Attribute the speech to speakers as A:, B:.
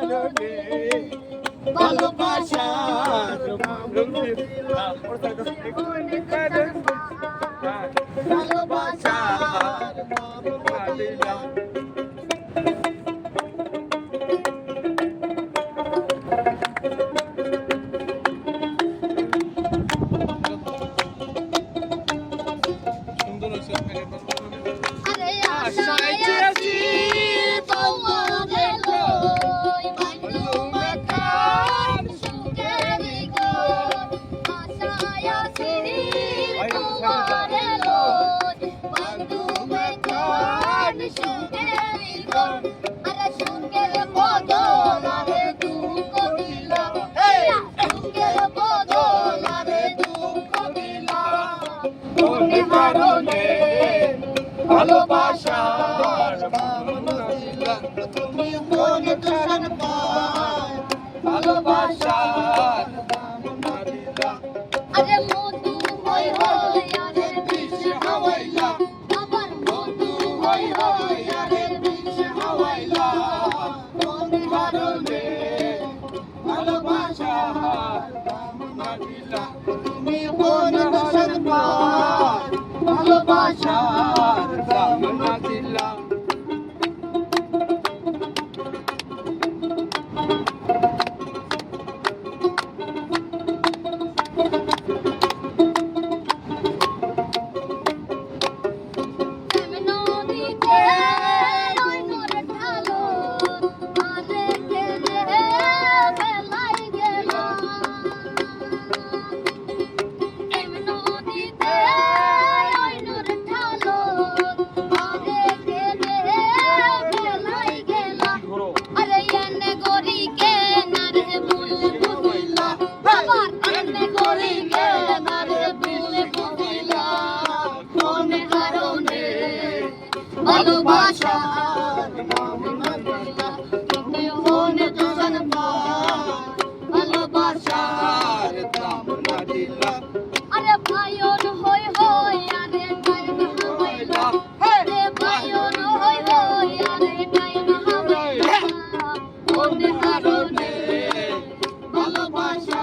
A: কারণে ভালোবাসার মানুষ ভালোবাসার তুমি কোন দূষণ ভালোবাসার আরে মোদ Long. ভালোবাসা ভালোবাসার দাম না দিলা আরে ভাইয়ন হই হই আরে টাইম হামাইলা। আরে ভাইয়ন হই হই আরে টাইম হামাইলা। কোন হারনে ভালোবাসা।